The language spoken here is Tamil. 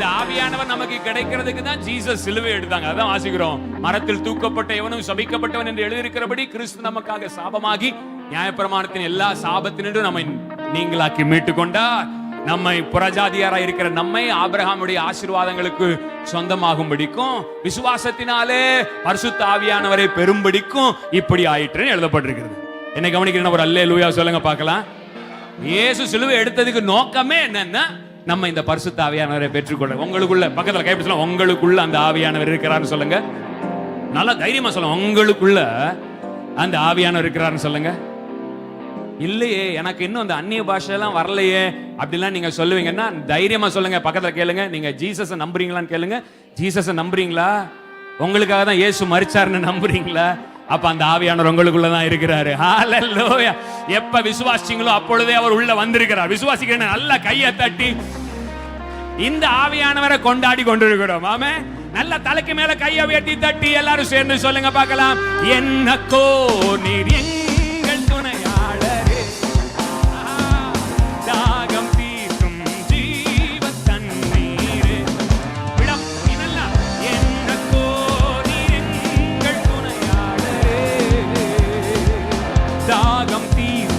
இந்த ஆவியானவர் நமக்கு கிடைக்கிறதுக்கு தான் ஜீசஸ் சிலுவை எடுத்தாங்க. அதான் வாசிக்கிறோம். மரத்தில் தூக்கப்பட்ட எவனும் சபிக்கப்பட்டவன் என்று எழுதியிருக்கிறபடி கிறிஸ்து நமக்காக சாபமாகி நியாயப்பிரமாணத்தின் எல்லா சாபத்தினின்றும் நம்மை நீங்களாக்கி மீட்டு கொண்டார் நம்மை புறஜாதியாராய் இருக்கிற நம்மை ஆபிரகாமுடைய ஆசீர்வாதங்களுக்கு சொந்தமாகும்படிக்கும் விசுவாசத்தினாலே பரிசுத்த ஆவியானவரை பெரும்படிக்கும் இப்படி ஆயிற்றுன்னு எழுதப்பட்டிருக்கிறது. என்ன கவனிக்கிறேன் ஒரு அல்லே லூயா சொல்லுங்க பார்க்கலாம். இயேசு சிலுவை எடுத்ததுக்கு நோக்கமே என்னன்னா நம்ம இந்த பரிசுத்த ஆவியானவரை பெற்றுக்கொள்ள உங்களுக்குள்ள பக்கத்தில் கைப்பிடி சொல்ல உங்களுக்குள்ள அந்த ஆவியானவர் இருக்கிறாருன்னு சொல்லுங்க. நல்லா தைரியமா சொல்லுங்க. உங்களுக்குள்ள அந்த ஆவியானவர் இருக்கிறாருன்னு சொல்லுங்க. இல்லையே எனக்கு இன்னும் அந்த அந்நிய பாஷையெல்லாம் வரலையே. அப்படிலாம் நீங்க சொல்லுவீங்கன்னா தைரியமா சொல்லுங்க. பக்கத்தில் கேளுங்க. நீங்க ஜீசஸை நம்புறீங்களான்னு கேளுங்க. ஜீசஸை நம்புறீங்களா? உங்களுக்காக தான் இயேசு மரிச்சாருன்னு நம்புறீங்களா? அப்ப அந்த ஆவியானவர் உங்களுக்குள்ள தான் இருக்கிறாரு. ஹalleluya எப்ப விசுவாசிங்களோ அப்பொழுதே அவர் உள்ள வந்திருக்கிறார். விசுவாசிக்கிறேன் நல்ல கையை தட்டி இந்த ஆவியானவரை கொண்டாடி கொண்டிருக்கிறோம். ஆமே நல்ல தலைக்கு மேல கையை உயர்த்தி தட்டி எல்லாரும் சேர்ந்து சொல்லுங்க பார்க்கலாம். என்ன கோ நீர் எங்கள் துணையாளரே. தாகம் தீர்க்கும் ஜீவ தண்ணீர் விடம் இதெல்லாம் என்ன கோ நீர் எங்கள் துணையாளரே. தாகம் தீர்